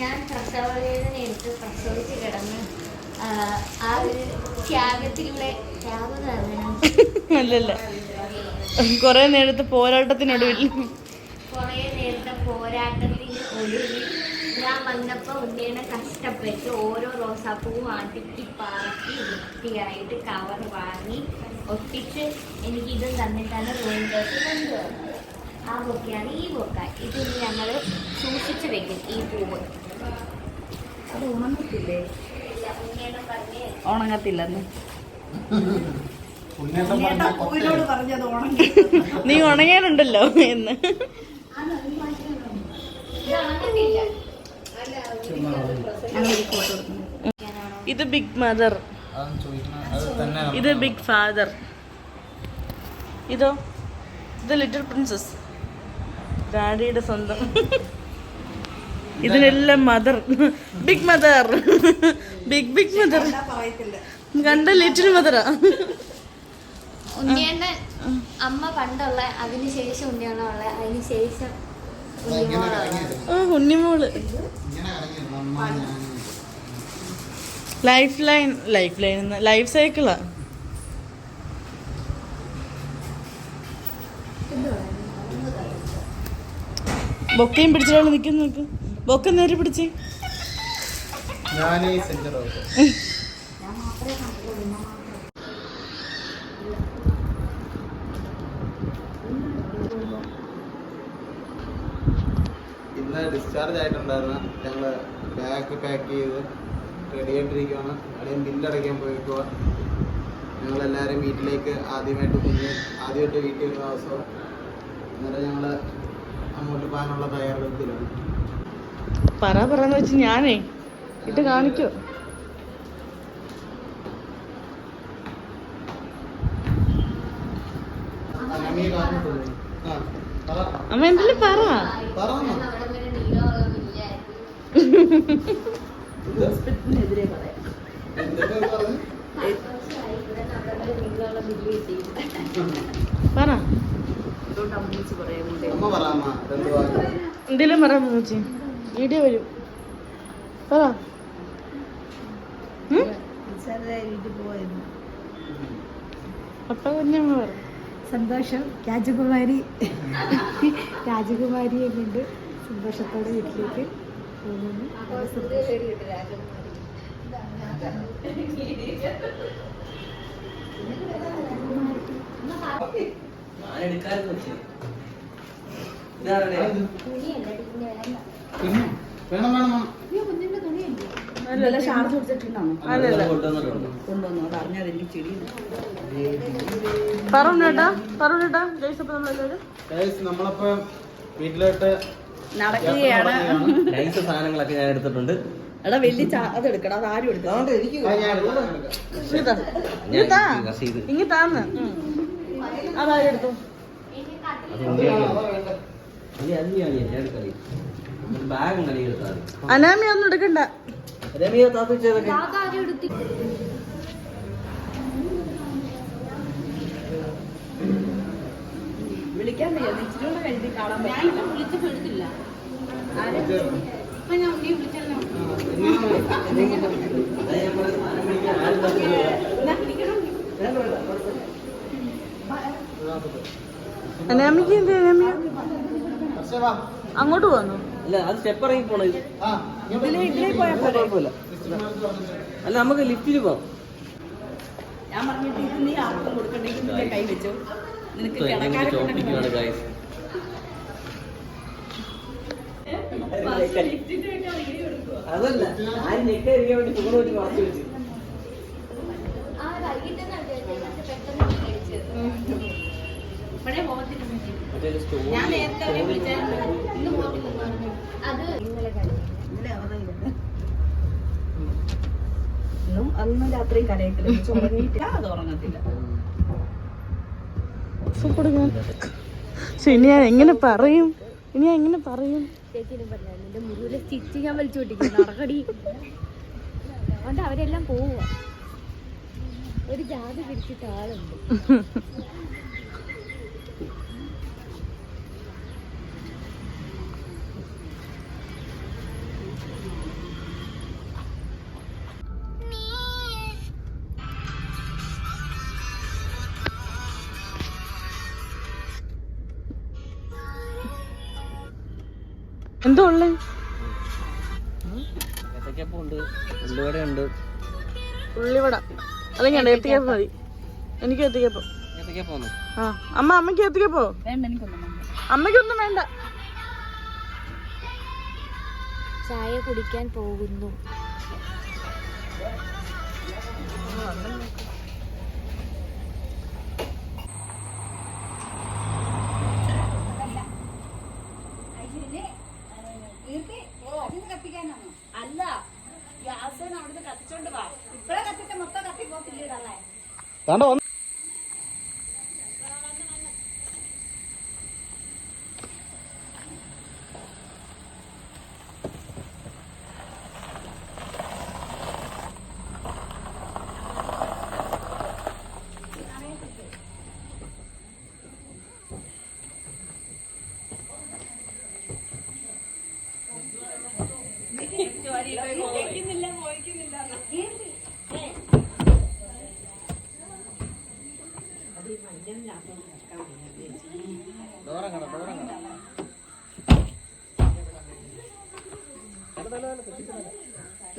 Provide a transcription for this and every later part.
ഞാൻ പ്രസവവേദന എടുത്ത് പ്രസവിച്ച് കിടന്ന് ആ, ഒരു ത്യാഗത്തിലൂടെ ത്യാഗം അല്ലല്ല. കുറെ നേരത്തെ പോരാട്ടത്തിനൊടുവിൽ. കുറേ നേരത്തെ പോരാട്ടത്തിന് ഒടുവിൽ ഞാൻ വന്നപ്പോൾ ഉണ്ണിയുടെ കഷ്ടപ്പെട്ട് ഓരോ റോസാപ്പൂവും അടുക്കി പറക്കി വൃത്തിയായിട്ട് കവർ വാങ്ങി ഒട്ടിച്ച് എനിക്ക് ഇതും തന്നിട്ടാണ് റൂമിലേക്ക് കൊണ്ടുവന്നത്. ആ ബൊക്കെയാണ് ഈ ബൊക്ക. ഇത് ഞങ്ങൾ സൂക്ഷിച്ച് വെക്കും ഈ പൂവ്. അത് ഉണങ്ങത്തില്ലേ? ഉണങ്ങത്തില്ലെന്ന്. നീ ഉണങ്ങാനുണ്ടല്ലോ എന്ന്. ഇത് ബിഗ് മദർ. ഇത് ബിഗ് ഫാദർ. ഇതോ? ഇത് ലിറ്റിൽ പ്രിൻസസ്. ഡാഡിയുടെ സ്വന്തം. ഇതിനെല്ലാം mother big mother big big mother കണ്ട ലിറ്റിൽ മദറാ ഉണ്ണിയുടെ അമ്മ പണ്ടുള്ള അതിനുശേഷം അതിനുശേഷം ഉള്ള അതിന് ശേഷം അതാ ഇങ്ങനെ ഉണ്ണിയോളാ കറങ്ങിയിരുന്നു. ആ Unnimol. Life line life line life സൈക്കിളാ ബൊക്കയും പിടിച്ചിട്ടാണ് നിൽക്കുന്നു നിൽക്കും ബൊക്ക നേരെ പിടിച്ച് ഇന്ന് ഡിസ്ചാർജ് ആയിട്ടുണ്ടായിരുന്ന ഞങ്ങൾ ബാഗ് പാക്ക് ചെയ്ത് റെഡി ആയിട്ടിരിക്കുകയാണ് അളിയൻ ബില്ലടയ്ക്കാൻ പോയിക്കുക ഞങ്ങളെല്ലാവരും വീട്ടിലേക്ക് ആദ്യമായിട്ട് കുഞ്ഞ് ആദ്യമായിട്ട് വീട്ടിൽ വരുന്ന ദിവസം എന്നിട്ട് ഞങ്ങൾ അങ്ങോട്ട് പോകാനുള്ള തയ്യാറെടുപ്പിലാണ്. പറ പറയാന്ന് വെച്ച് ഞാനേ ഇട്ട് കാണിക്കോ. അമ്മീ എന്തെങ്കിലും പറ. ഹോസ്പിറ്റലിനെതിരെ പറയാം? പറ പറയാം എന്തെങ്കിലും ചേച്ചി വീഡിയോ വരും. പറ. അപ്പ പറ. സന്തോഷം. രാജകുമാരി. രാജകുമാരിയെ കൊണ്ട് സന്തോഷത്തോടെ വീട്ടിലേക്ക് പോകുന്നു. പിന്നെ വേണം വേണം വേണം. ഇന്നലെ ഷാർജ് കൊടുത്തിട്ടുണ്ടാണോ അല്ലല്ല കൊണ്ടുവന്നു? അത് എനിക്ക് ചെടി പറഞ്ഞേട്ടാ പറഞ്ഞേട്ടാ ഗൈസ് അപ്പൊ നമ്മളെല്ലാവരും? Guys, നമ്മളപ്പോ വീട്ടിലോട്ട് നടക്കുകയാണ്. നൈസ് സാധനങ്ങളൊക്കെ ഞാൻ എടുത്തിട്ടുണ്ട്. എടാ വലിയ ചാ അത് എടുക്കണം അത് ആരും എടുക്കണം ആ, ഞാൻ എടുക്കാം, ഞാൻ എടുക്കാം. ഇതാ. ഞാൻ ഇങ്ങത്താ ഈ റസീത് ഇങ്ങ താന്ന് അതാരും എടുത്തു അത് അനാമി ഒന്നും എടുക്കണ്ട. വിളിക്കാൻ. അനാമിക്ക് എന്ത് അനാമിയ. അങ്ങോട്ട് പോന്നു? അല്ല അത് സ്റ്റെപ്പ് ഇറങ്ങി കുഴപ്പമില്ല. വന്നിട്ട് അല്ല നമുക്ക് ലിഫ്റ്റിൽ പോവാം. ഞാൻ പറഞ്ഞിട്ട് ഇത് നീ ആർക്കും കൊടുക്കണ്ടെങ്കിൽ നിന്റെ കൈ വെച്ചോ. നിനക്ക് കിടക്കാനൊക്കെ ചോപ്പിക്കുകയാണ് ഗായ്സ് അതല്ല ആരും ഞെക്കാതിരിക്കാൻ വേണ്ടി വെച്ച് മറച്ചു വെച്ചു. ഞാൻ നേരത്തെ അവരെ വിളിച്ചായിരുന്നു. ഇന്ന് അത് ഇന്നലെ. ഇന്നും അന്ന് രാത്രിയും കരയത്തില്ല ഉച്ച അത് ഉറങ്ങത്തില്ല. പക്ഷെ ഇനി ഞാൻ എങ്ങനെ പറയും? ഇനി ഞാൻ എങ്ങനെ പറയും? ചേച്ചിനെ പറഞ്ഞാൽ നിന്റെ സ്റ്റിച്ച് ഞാൻ വലിച്ചു അതുകൊണ്ട് അവരെല്ലാം പോവുക ഒരു ജാതി പിടിച്ചിട്ട് ആളുണ്ട്. എന്തോ ഉള്ളേ ഉള്ളിവട. അല്ലെങ്കിൽ എത്തിക്കപ്പം മതി. എനിക്ക് എത്തിക്കപ്പം ആ അമ്മ അമ്മയ്ക്ക് എത്തിക്കപ്പോ വേണ്ട എനിക്കൊന്നും വേണ്ട. അമ്മയ്ക്കൊന്നും വേണ്ട. ചായ കുടിക്കാൻ പോകുന്നു. കത്തിച്ചോണ്ട് വാ. ഇപ്പഴേ കത്തിച്ച മൊത്തം കത്തി പോത്തില്ലേ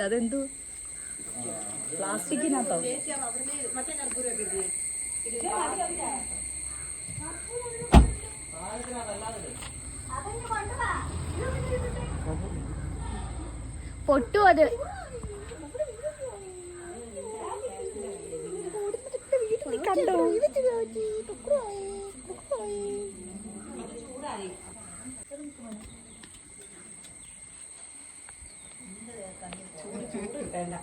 അതെന്തോ? പ്ലാസ്റ്റിക്കിനകത്തോ? പൊട്ടു അത്. കണ്ടോ ചേച്ചി ഇത്. ഇല്ലേ?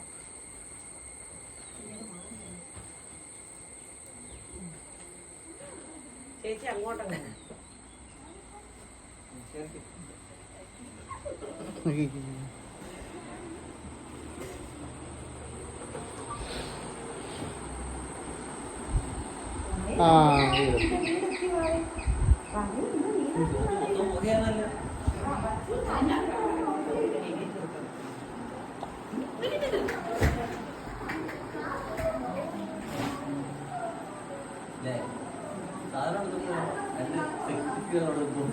പോകും.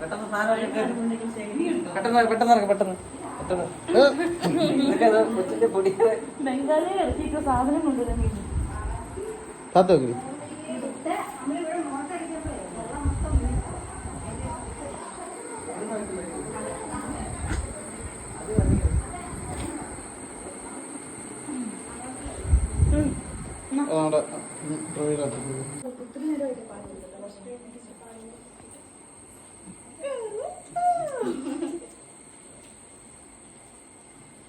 പെട്ടെന്ന്. പെട്ടെന്ന് ഇറക്ക്, പെട്ടെന്ന് പെട്ടെന്ന്. പൊടി സാധനം കൊണ്ടുവരാൻ താത്ത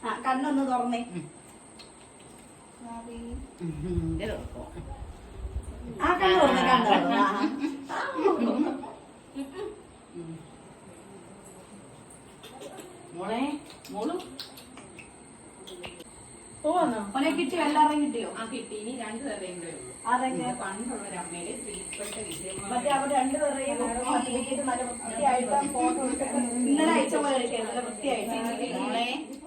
ആ കണ്ണൊന്ന് തുറന്നേ. ആ കണ്ണു തുറന്നേ കണ്ണ് മോളെ മോളും. പോവാന്നോ കിട്ടിയോ? കിട്ടി എല്ലാവരും കിട്ടിയോ? ആ കിട്ടി. ഇനി രണ്ടു ആരൊക്കെ പണ്ടുള്ള ഒരു അമ്മയുടെ മറ്റേ അവർ സർട്ടിഫിക്കറ്റ് നല്ല വൃത്തിയായിട്ട് ഫോട്ടോ ഇന്നലെ അയച്ച പോലെ നല്ല വൃത്തിയായിട്ട്.